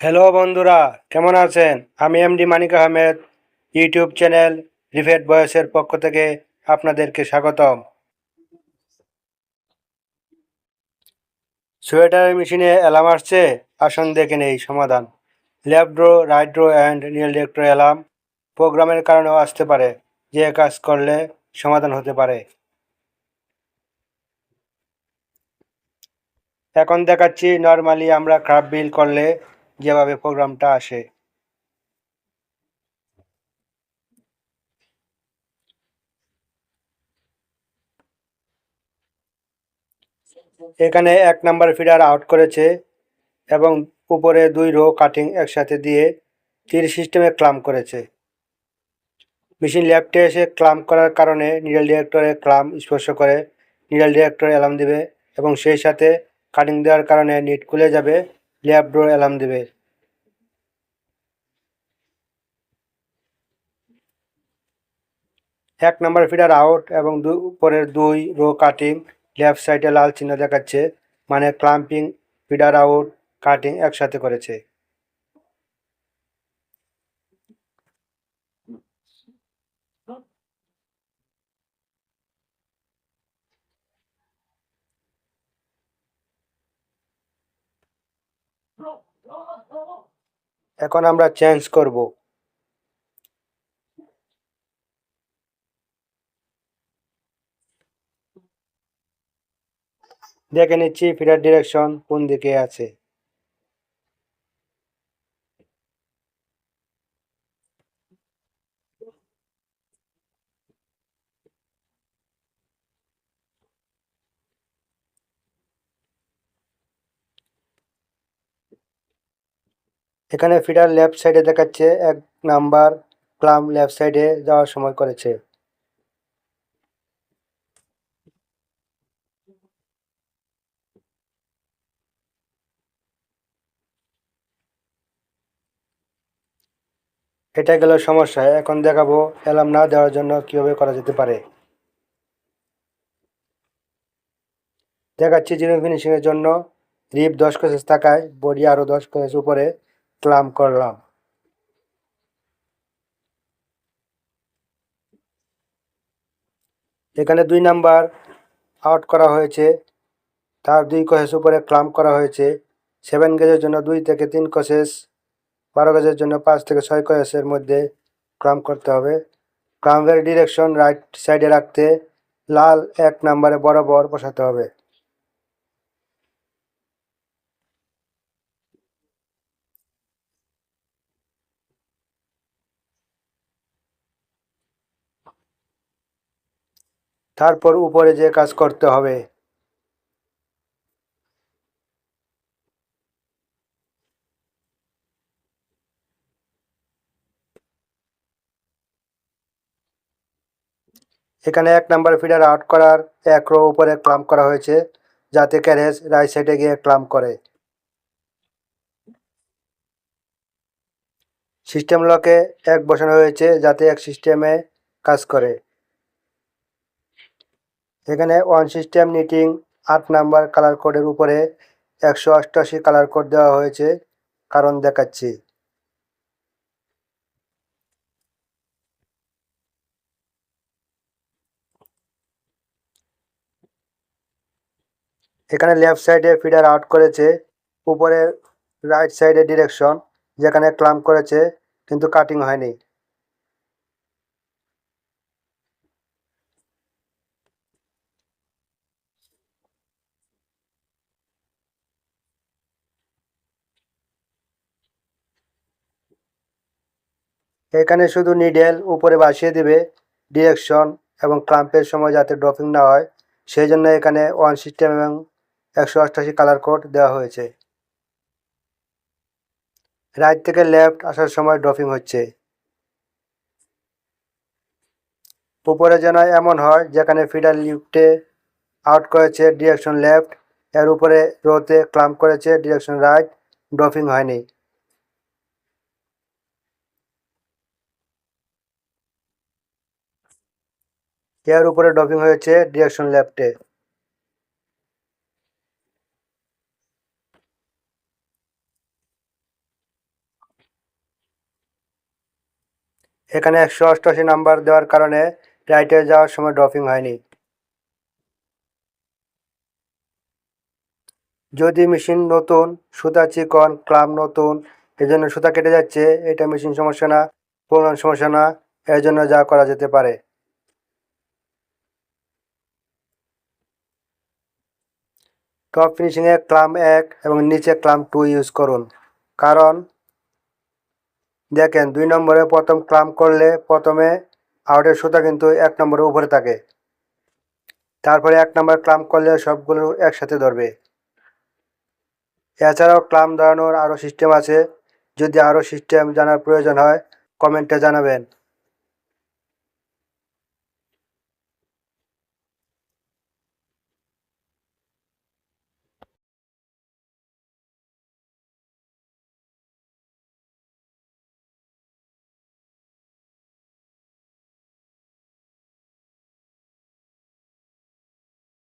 Hello বন্ধুরা। কেমন আছেন? আমি MD Manik Ahmed YouTube channel রিফেট বয়সের পক্ষ থেকে আপনাদেরকে স্বাগতম। সোয়েটার মেশিনে অ্যালার্ম আসছে, আসুন দেখে নেই সমাধান। Left draw right draw and Neil director alarm প্রোগ্রামের কারণেও আসতে পারে, যে কাজ করলে সমাধান হতে পারে। এখন দেখাচ্ছি নর্মালি আমরা ক্রাফ বিল করলে যেভাবে প্রোগ্রামটা আসে। এখানে এক নাম্বার ফিডার আউট করেছে এবং উপরে দুই রো কাটিং একসাথে দিয়ে তীর সিস্টেমে ক্লাম করেছে। মেশিন লেফটে এসে ক্লাম করার কারণে নিডল ডিরেক্টরে ক্লাম স্পর্শ করে, নিডল ডিরেক্টর অ্যালার্ম দিবে এবং সেই সাথে কাটিং দেওয়ার কারণে নিট খুলে যাবে। লেফট ডোর অ্যালার্ম দেবে। এক নম্বর ফিডার আউট এবং উপরের দুই রো কাটিং, লেফট সাইডে লাল চিহ্ন দেখাচ্ছে মানে ক্লাম্পিং, ফিডার আউট, কাটিং একসাথে করেছে। এখন আমরা চেঞ্জ করব। দেখে নিচ্ছি ফিডার ডিরেকশন কোন দিকে আছে। এখানে ফিডার লেফট সাইডে দেখাচ্ছে এক নাম্বার ক্লাম লেফট সাইডে যাওয়ার সময় করেছে। এটা গেল সমস্যা, এখন দেখাবো অ্যালার্ম না দেওয়ার জন্য কীভাবে করা যেতে পারে। দেখাচ্ছি জিরো ফিনিশিং এর জন্য, রিপ দশ কেসেস থাকায়, বডি আরও দশ কেসেস উপরে। ক্লাম করলাম। এখানে দুই নাম্বার আউট করা হয়েছে। তার দুই কসেস উপরে ক্লাম করা হয়েছে। সেভেন গেজের জন্য দুই থেকে তিন কসেস বারো গেজের জন্য পাঁচ থেকে ছয় কসেসের মধ্যে ক্লাম করতে হবে। ক্লাম্পের ডিরেকশন রাইট সাইডে রাখতে লাল এক নাম্বারে বরাবর বসাতে হবে। তারপর উপরে যে কাজ করতে হবে। এখানে এক নাম্বার ফিডার আউট করার এক রো উপরে ক্লাম করা হয়েছে, যাতে ক্যারেজ রাইট সাইডে গিয়ে ক্লাম করে। সিস্টেম লকে এক বসানো হয়েছে, যাতে এক সিস্টেমে কাজ করে। এখানে ওয়ান সিস্টেম নিটিং আট নাম্বার কালার কোডের উপরে একশো অষ্টআশি কালার কোড দেওয়া হয়েছে, কারণ দেখাচ্ছি। এখানে লেফট সাইডে ফিডার আউট করেছে, উপরে রাইট সাইডে ডিরেকশন যেখানে ক্লাম্প করেছে, কিন্তু কাটিং হয়নি। এখানে শুধু নিডেল উপরে বাসিয়ে দিবে ডিরেকশন এবং ক্লাম্পের সময় যাতে ড্রপিং না হয় সেই জন্য এখানে ওয়ান সিস্টেম এবং একশো অষ্টাশি কালার কোড দেওয়া হয়েছে। রাইট থেকে লেফট আসার সময় ড্রপিং হচ্ছে। উপরে যেন এমন হয়, যেখানে ফিডার লিফটে আউট করেছে ডিরেকশন লেফট এর উপরে রোতে ক্লাম্প করেছে ডিরেকশন রাইট ড্রপিং হয়নি। এর উপরে ডকিং হয়েছে ডিরেকশন লেফটে এখানে একশো অষ্টআশি নাম্বার দেওয়ার কারণে রাইটে যাওয়ার সময় ড্রপিং হয়নি। যদি মেশিন নতুন, সুতা চিকন, ক্লাম নতুন, এজন্য সুতা কেটে যাচ্ছে, এটা মেশিন সমস্যা না, পুরনো সমস্যা না এর জন্য যা করা যেতে পারে। টপ ফিনিশিংয়ে ক্লাম এক এবং নিচে ক্লাম টু ইউজ করুন। কারণ, দেখেন দুই নম্বরে প্রথম ক্লাম করলে প্রথমে আউটের সুতা কিন্তু এক নম্বরে উপরে থাকে। তারপরে এক নম্বর ক্লাম করলে সবগুলো একসাথে ধরবে। এছাড়াও ক্লাম ধরানোর আরও সিস্টেম আছে। যদি আরও সিস্টেম জানার প্রয়োজন হয় কমেন্টে জানাবেন।